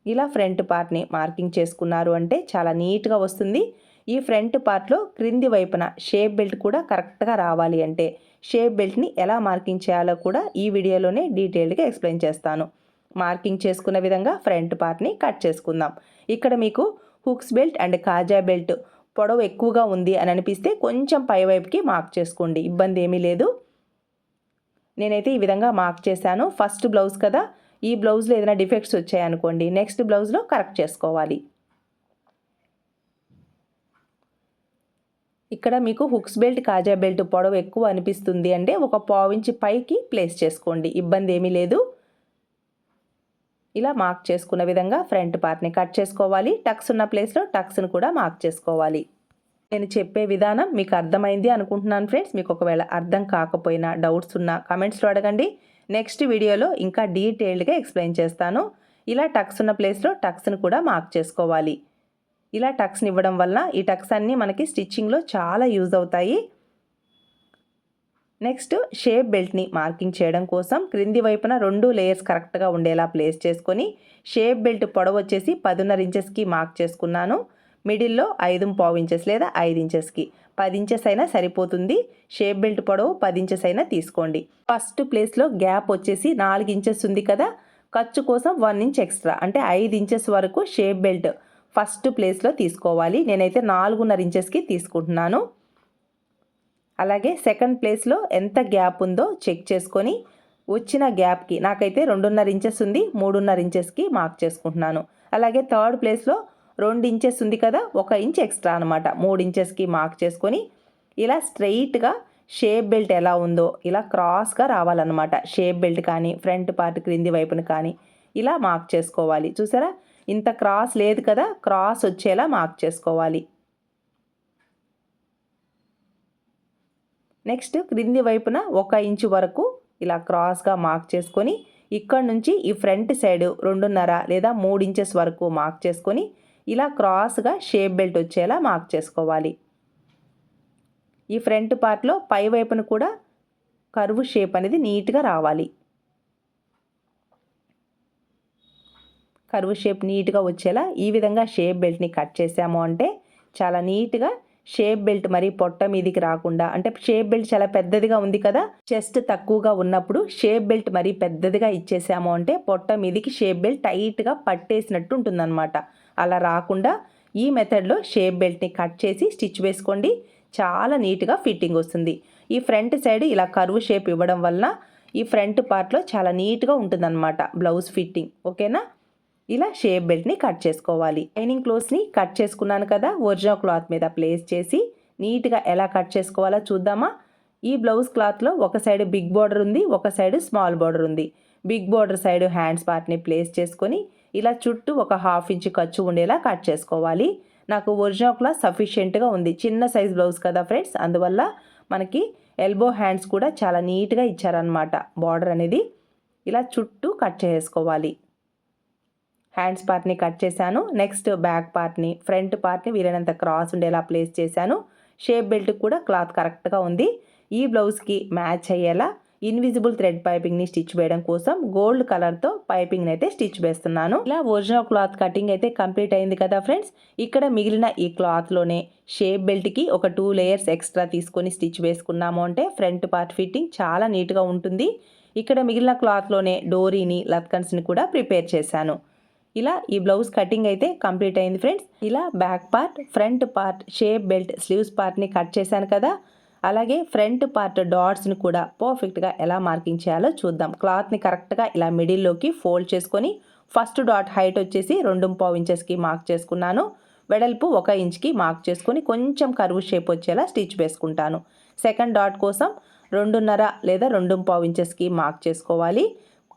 ఇలా ఫ్రంట్ పార్ట్ని మార్కింగ్ చేసుకున్నారు అంటే చాలా నీట్గా వస్తుంది. ఈ ఫ్రంట్ పార్ట్లో క్రింది వైపున షేప్ బెల్ట్ కూడా కరెక్ట్గా రావాలి అంటే షేప్ బెల్ట్ని ఎలా మార్కింగ్ చేయాలో కూడా ఈ వీడియోలోనే డీటెయిల్డ్గా ఎక్స్ప్లెయిన్ చేస్తాను. మార్కింగ్ చేసుకున్న విధంగా ఫ్రంట్ పార్ట్ని కట్ చేసుకుందాం. ఇక్కడ మీకు హుక్స్ బెల్ట్ అండ్ కాజా బెల్ట్ పొడవు ఎక్కువగా ఉంది అని అనిపిస్తే కొంచెం పైవైపుకి మార్క్ చేసుకోండి. ఇబ్బంది ఏమీ లేదు. నేనైతే ఈ విధంగా మార్క్ చేశాను. ఫస్ట్ బ్లౌజ్ కదా. ఈ బ్లౌజ్లో ఏదైనా డిఫెక్ట్స్ వచ్చాయనుకోండి నెక్స్ట్ బ్లౌజ్లో కరెక్ట్ చేసుకోవాలి. ఇక్కడ మీకు హుక్స్ బెల్ట్ కాజా బెల్ట్ పొడవు ఎక్కువ అనిపిస్తుంది అంటే ఒక పావించి పైకి ప్లేస్ చేసుకోండి. ఇబ్బంది ఏమీ లేదు. ఇలా మార్క్ చేసుకున్న విధంగా ఫ్రంట్ పార్ట్ని కట్ చేసుకోవాలి. టక్స్ ఉన్న ప్లేస్లో టక్స్ను కూడా మార్క్ చేసుకోవాలి. నేను చెప్పే విధానం మీకు అర్థమైంది అనుకుంటున్నాను ఫ్రెండ్స్ మీకు ఒకవేళ అర్థం కాకపోయినా డౌట్స్ ఉన్నా కమెంట్స్లో అడగండి. నెక్స్ట్ వీడియోలో ఇంకా డీటెయిల్డ్గా ఎక్స్ప్లెయిన్ చేస్తాను. ఇలా టక్స్ ఉన్న ప్లేస్లో టక్స్ను కూడా మార్క్ చేసుకోవాలి. ఇలా టక్స్ని ఇవ్వడం వల్ల ఈ టక్స్ అన్నీ మనకి స్టిచ్చింగ్లో చాలా యూజ్ అవుతాయి. నెక్స్ట్ షేప్ బెల్ట్ని మార్కింగ్ చేయడం కోసం క్రింది వైపున రెండు లేయర్స్ కరెక్ట్గా ఉండేలా ప్లేస్ చేసుకొని షేప్ బెల్ట్ పొడవు వచ్చేసి పదున్నర ఇంచెస్కి మార్క్ చేసుకున్నాను. మిడిల్లో ఐదు పావు ఇంచెస్ లేదా ఐదు ఇంచెస్కి. పది ఇంచెస్ అయినా సరిపోతుంది. షేప్ బెల్ట్ పొడవు పది ఇంచెస్ అయినా తీసుకోండి. ఫస్ట్ ప్లేస్లో గ్యాప్ వచ్చేసి నాలుగు ఇంచెస్ ఉంది కదా? ఖర్చు కోసం వన్ ఇంచ్ ఎక్స్ట్రా అంటే ఐదు ఇంచెస్ వరకు షేప్ బెల్ట్ ఫస్ట్ ప్లేస్లో తీసుకోవాలి. నేనైతే నాలుగున్నర ఇంచెస్కి తీసుకుంటున్నాను. అలాగే సెకండ్ ప్లేస్లో ఎంత గ్యాప్ ఉందో చెక్ చేసుకొని వచ్చిన గ్యాప్కి నాకైతే రెండున్నర ఇంచెస్ ఉంది మూడున్నర ఇంచెస్కి మార్క్ చేసుకుంటున్నాను. అలాగే థర్డ్ ప్లేస్లో రెండు ఇంచెస్ ఉంది కదా ఒక ఇంచ్ ఎక్స్ట్రా అనమాట మూడు ఇంచెస్కి మార్క్ చేసుకొని ఇలా స్ట్రెయిట్గా షేప్ బెల్ట్ ఎలా ఉందో ఇలా క్రాస్గా రావాలన్నమాట. షేప్ బెల్ట్ కానీ ఫ్రంట్ పార్ట్ క్రింది వైపున కానీ ఇలా మార్క్ చేసుకోవాలి. చూసారా? ఇంత క్రాస్ లేదు కదా క్రాస్ వచ్చేలా మార్క్ చేసుకోవాలి. నెక్స్ట్ క్రింది వైపున ఒక ఇంచు వరకు ఇలా క్రాస్గా మార్క్ చేసుకొని ఇక్కడ నుంచి ఈ ఫ్రంట్ సైడ్ రెండున్నర లేదా మూడు ఇంచెస్ వరకు మార్క్ చేసుకొని ఇలా క్రాస్గా షేప్ బెల్ట్ వచ్చేలా మార్క్ చేసుకోవాలి. ఈ ఫ్రంట్ పార్ట్లో పై వైపున కూడా కరువు షేప్ అనేది నీట్గా రావాలి. కరువు షేప్ నీట్గా వచ్చేలా ఈ విధంగా షేప్ బెల్ట్ని కట్ చేసాము అంటే చాలా నీట్గా షేప్ బెల్ట్ మరి పొట్ట మీదికి రాకుండా అంటే షేప్ బెల్ట్ చాలా పెద్దదిగా ఉంది కదా చెస్ట్ తక్కువగా ఉన్నప్పుడు షేప్ బెల్ట్ మరి పెద్దదిగా ఇచ్చేసాము అంటే పొట్ట మీదికి షేప్ బెల్ట్ టైట్గా పట్టేసినట్టు ఉంటుందన్నమాట. అలా రాకుండా ఈ మెథడ్లో షేప్ బెల్ట్ని కట్ చేసి స్టిచ్ వేసుకోండి. చాలా నీట్గా ఫిట్టింగ్ వస్తుంది. ఈ ఫ్రంట్ సైడ్ ఇలా కరువు షేప్ ఇవ్వడం వలన ఈ ఫ్రంట్ పార్ట్లో చాలా నీట్గా ఉంటుందన్నమాట బ్లౌజ్ ఫిట్టింగ్. ఓకేనా? ఇలా షేప్ బెల్ట్ని కట్ చేసుకోవాలి. లైనింగ్ క్లోత్స్ని కట్ చేసుకున్నాను కదా ఒరిజినల్ క్లాత్ మీద ప్లేస్ చేసి నీట్గా ఎలా కట్ చేసుకోవాలో చూద్దామా? ఈ బ్లౌజ్ క్లాత్లో ఒక సైడ్ బిగ్ బార్డర్ ఉంది ఒక సైడ్ స్మాల్ బార్డర్ ఉంది. బిగ్ బార్డర్ సైడ్ హ్యాండ్స్ పార్ట్ని ప్లేస్ చేసుకొని ఇలా చుట్టూ ఒక హాఫ్ ఇంచ్ ఖర్చు ఉండేలా కట్ చేసుకోవాలి. నాకు ఒరిజినల్ క్లాత్ సఫిషియెంట్గా ఉంది చిన్న సైజ్ బ్లౌజ్ కదా ఫ్రెండ్స్. అందువల్ల మనకి ఎల్బో హ్యాండ్స్ కూడా చాలా నీట్గా ఇచ్చారనమాట బార్డర్ అనేది. ఇలా చుట్టూ కట్ చేసుకోవాలి. హ్యాండ్స్ పార్ట్ని కట్ చేశాను. నెక్స్ట్ బ్యాక్ పార్ట్ని ఫ్రంట్ పార్ట్ని వీలైనంత క్రాస్ ఉండేలా ప్లేస్ చేశాను. షేప్ బెల్ట్ కూడా క్లాత్ కరెక్ట్గా ఉంది. ఈ బ్లౌజ్కి మ్యాచ్ అయ్యేలా ఇన్విజిబుల్ థ్రెడ్ పైపింగ్ని స్టిచ్ వేయడం కోసం గోల్డ్ కలర్తో పైపింగ్ని అయితే స్టిచ్ వేస్తున్నాను. ఇలా ఒరిజినల్ క్లాత్ కటింగ్ అయితే కంప్లీట్ అయింది కదా ఫ్రెండ్స్. ఇక్కడ మిగిలిన ఈ క్లాత్లోనే షేప్ బెల్ట్కి ఒక టూ లేయర్స్ ఎక్స్ట్రా తీసుకొని స్టిచ్ వేసుకున్నాము అంటే ఫ్రంట్ పార్ట్ ఫిట్టింగ్ చాలా నీట్గా ఉంటుంది. ఇక్కడ మిగిలిన క్లాత్లోనే డోరీని లత్కన్స్ని కూడా ప్రిపేర్ చేశాను. ఇలా ఈ బ్లౌజ్ కటింగ్ అయితే కంప్లీట్ అయింది ఫ్రెండ్స్. ఇలా back part front part shape belt sleeves పార్ట్ని కట్ చేశాను కదా. అలాగే ఫ్రంట్ పార్ట్ డాట్స్ని కూడా పర్ఫెక్ట్గా ఎలా మార్కింగ్ చేయాలో చూద్దాం. క్లాత్ని కరెక్ట్గా ఇలా మిడిల్లోకి ఫోల్డ్ చేసుకొని ఫస్ట్ డాట్ హైట్ వచ్చేసి రెండు పావు ఇంచెస్కి మార్క్ చేసుకున్నాను. వెడల్పు ఒక ఇంచ్కి మార్క్ చేసుకొని కొంచెం కరువు షేప్ వచ్చేలా స్టిచ్ వేసుకుంటాను. సెకండ్ డాట్ కోసం రెండున్నర లేదా రెండు పావు ఇంచెస్కి మార్క్ చేసుకోవాలి.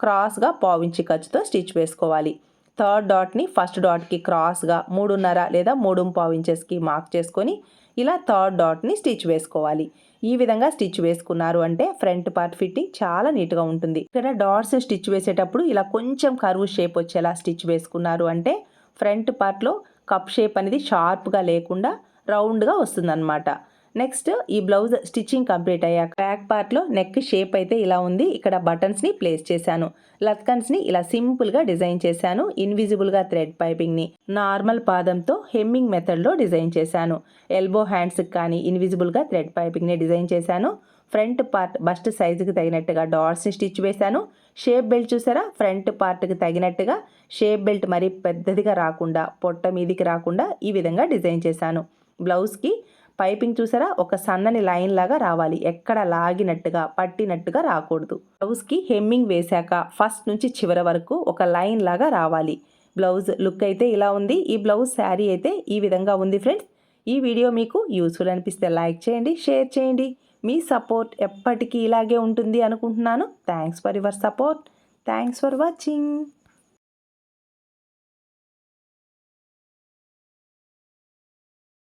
క్రాస్గా పావు ఇంచి ఖర్చుతో స్టిచ్ వేసుకోవాలి. థర్డ్ డాట్ని ఫస్ట్ డాట్కి క్రాస్గా మూడున్నర లేదా మూడు పావు ఇంచెస్కి మార్క్ చేసుకొని ఇలా థర్డ్ డాట్ని స్టిచ్ వేసుకోవాలి. ఈ విధంగా స్టిచ్ వేసుకున్నారు అంటే ఫ్రంట్ పార్ట్ ఫిట్టింగ్ చాలా నీట్గా ఉంటుంది. ఇక్కడ డాట్స్ స్టిచ్ వేసేటప్పుడు ఇలా కొంచెం కరువు షేప్ వచ్చేలా స్టిచ్ వేసుకున్నారు అంటే ఫ్రంట్ పార్ట్లో కప్ షేప్ అనేది షార్ప్గా లేకుండా రౌండ్గా వస్తుందన్నమాట. నెక్స్ట్ ఈ బ్లౌజ్ స్టిచ్చింగ్ కంప్లీట్ అయ్యాక బ్యాక్ పార్ట్లో నెక్ షేప్ అయితే ఇలా ఉంది. ఇక్కడ బటన్స్ని ప్లేస్ చేశాను. లత్కన్స్ని ఇలా సింపుల్గా డిజైన్ చేశాను. ఇన్విజిబుల్గా థ్రెడ్ పైపింగ్ని నార్మల్ పాదంతో హెమ్మింగ్ మెథడ్లో డిజైన్ చేశాను. ఎల్బో హ్యాండ్స్కి కానీ ఇన్విజిబుల్గా థ్రెడ్ పైపింగ్ని డిజైన్ చేశాను. ఫ్రంట్ పార్ట్ బస్ట్ సైజుకి తగినట్టుగా డాట్స్ని స్టిచ్ వేశాను. షేప్ బెల్ట్ చూసారా? ఫ్రంట్ పార్ట్కి తగినట్టుగా షేప్ బెల్ట్ మరీ పెద్దదిగా రాకుండా పొట్ట మీదికి రాకుండా ఈ విధంగా డిజైన్ చేశాను. బ్లౌజ్కి పైపింగ్ చూసారా? ఒక సన్నని లైన్ లాగా రావాలి. ఎక్కడ లాగినట్టుగా పట్టినట్టుగా రాకూడదు. బ్లౌజ్కి హెమ్మింగ్ వేశాక ఫస్ట్ నుంచి చివరి వరకు ఒక లైన్ లాగా రావాలి. బ్లౌజ్ లుక్ అయితే ఇలా ఉంది. ఈ బ్లౌజ్ శారీ అయితే ఈ విధంగా ఉంది ఫ్రెండ్స్. ఈ వీడియో మీకు యూస్ఫుల్ అనిపిస్తే లైక్ చేయండి షేర్ చేయండి. మీ సపోర్ట్ ఎప్పటికీ ఇలాగే ఉంటుంది అనుకుంటున్నాను. Thanks for your support. Thanks for watching.